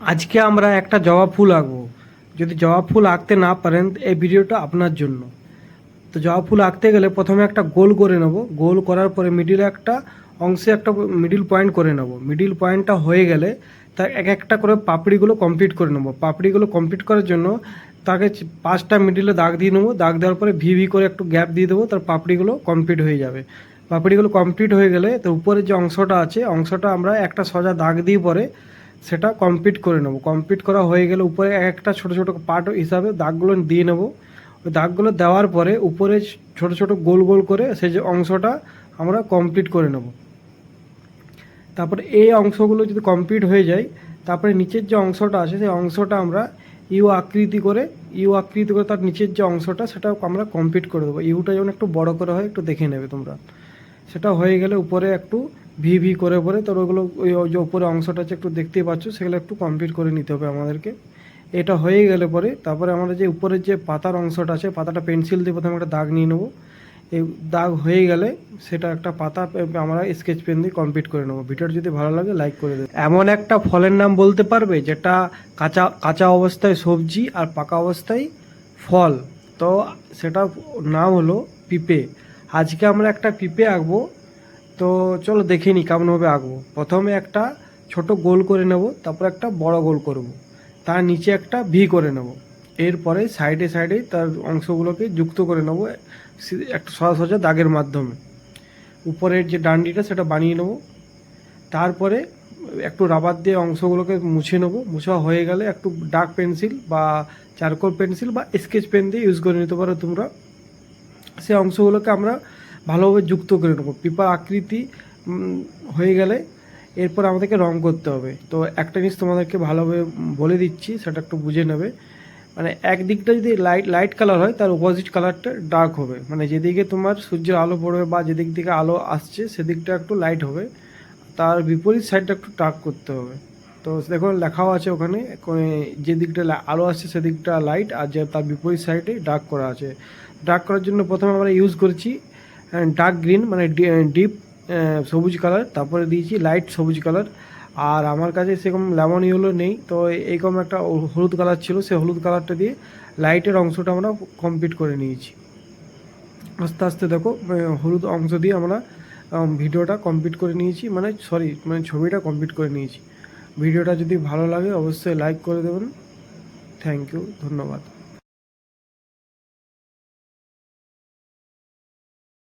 আজকে আমরা একটা জবা ফুল আঁকবো। যদি জবা ফুল আঁকতে না পারেন, এই ভিডিওটা আপনার জন্য। তো জবা ফুল আঁকতে গেলে প্রথমে একটা গোল করে নেব। গোল করার পরে মিডিলে একটা অংশে একটা মিডিল পয়েন্ট করে নেব। মিডিল পয়েন্টটা হয়ে গেলে তার এক একটা করে পাপড়িগুলো কমপ্লিট করে নেব। পাপড়িগুলো কমপ্লিট করার জন্য তাকে পাঁচটা মিডিলে দাগ দিয়ে নেব। দাগ দেওয়ার পরে ভি ভি করে একটু গ্যাপ দিয়ে দেবো, তার পাপড়িগুলো কমপ্লিট হয়ে যাবে। পাপড়িগুলো কমপ্লিট হয়ে গেলে তো উপরের যে অংশটা আছে, অংশটা আমরা একটা সোজা দাগ দিয়ে পরে সেটা কমপ্লিট করে নেব। কমপ্লিট করা হয়ে গেলে উপরে একটা ছোট ছোট পার্ট হিসাবে দাগগুলো দিয়ে নেব। ওই দাগগুলো দেওয়ার পরে উপরে ছোট ছোট গোল গোল করে সেই যে অংশটা আমরা কমপ্লিট করে নেব। তারপরে এই অংশগুলো যদি কমপ্লিট হয়ে যায়, তারপরে নিচের যে অংশটা আছে সেই অংশটা আমরা ইউ আকৃতি করে ইউ আকৃতি করে তার নিচের যে অংশটা সেটা আমরা কমপ্লিট করে দেবো। ইউটা যেমন একটু বড় করে হয়, একটু দেখে নেবে তোমরা। সেটা হয়ে গেলে উপরে একটু ভি ভি করে পরে তোর ওগুলো ওই যে উপরে অংশটা আছে একটু দেখতেই পাচ্ছ, সেগুলো একটু কমপ্লিট করে নিতে হবে আমাদেরকে। এটা হয়ে গেলে পরে তারপরে আমরা যে উপরের যে পাতার অংশটা আছে, পাতাটা পেন্সিল দিয়ে প্রথমে একটা দাগ নিয়ে নেব। এই দাগ হয়ে গেলে সেটা একটা পাতা আমরা স্কেচ পেন দিয়ে কমপ্লিট করে নেব। ভিডিওটা যদি ভালো লাগে লাইক করে দেবে। এমন একটা ফলের নাম বলতে পারবে, যেটা কাঁচা কাঁচা অবস্থায় সবজি আর পাকা অবস্থায় ফল। তো সেটা নাম হলো পিঁপে। আজকে আমরা একটা পিঁপে আঁকবো তো চলো দেখে নিই কেমনভাবে আঁকবো। প্রথমে একটা ছোট গোল করে নেব, তারপর একটা বড় গোল করব। তার নিচে একটা ভি করে নেব। এরপরে সাইডে সাইডে তার অংশগুলোকে যুক্ত করে নেব একটা সোজা সোজা দাগের মাধ্যমে। উপরের যে ডান্ডিটা, সেটা বানিয়ে নেব। তারপরে একটু রাবার দিয়ে অংশগুলোকে মুছে নেব। মুছা হয়ে গেলে একটু ডার্ক পেন্সিল বা চারকোল পেন্সিল বা স্কেচ পেন দিয়ে ইউজ করে নিতে পারো তোমরা। সে অংশগুলোকে আমরা ভালোভাবে যুক্ত করে নেব। পিপার আকৃতি হয়ে গেলে এরপর আমাদেরকে রং করতে হবে। তো একটা জিনিস তোমাদেরকে ভালোভাবে বলে দিচ্ছি, সেটা একটু বুঝে নেবে। মানে এক দিকটা যদি লাইট লাইট কালার হয়, তার অপোজিট কালারটা ডার্ক হবে। মানে যেদিকে তোমার সূর্যের আলো পড়বে বা যেদিক থেকে আলো আসছে, সেদিকটা একটু লাইট হবে। তার বিপরীত সাইডটা একটু ডার্ক করতে হবে। তো দেখো, লেখাও আছে ওখানে যে দিকটা আলো আসছে, সেদিকটা লাইট আর যে তার বিপরীত সাইডে ডার্ক করা আছে। ডার্ক করার জন্য প্রথমে আমরা ইউজ করেছি ডার্ক গ্রিন মানে ডিপ সবুজ কালার তারপরে দিয়েছি লাইট সবুজ কালার আর আমার কাছে সেরকম লেমন ইয়েলো নেই, তো এইরকম একটা হলুদ কালার ছিল সে হলুদ কালারটা দিয়ে লাইটের অংশটা আমরা কমপ্লিট করে নিয়েছি। আস্তে আস্তে দেখো হলুদ অংশ দিয়ে আমরা ভিডিওটা কমপ্লিট করে নিয়েছি মানে সরি মানে ছবিটা কমপ্লিট করে নিয়েছি। ভিডিওটা যদি ভালো লাগে, অবশ্যই লাইক করে দেবেন। থ্যাংক ইউ ধন্যবাদ।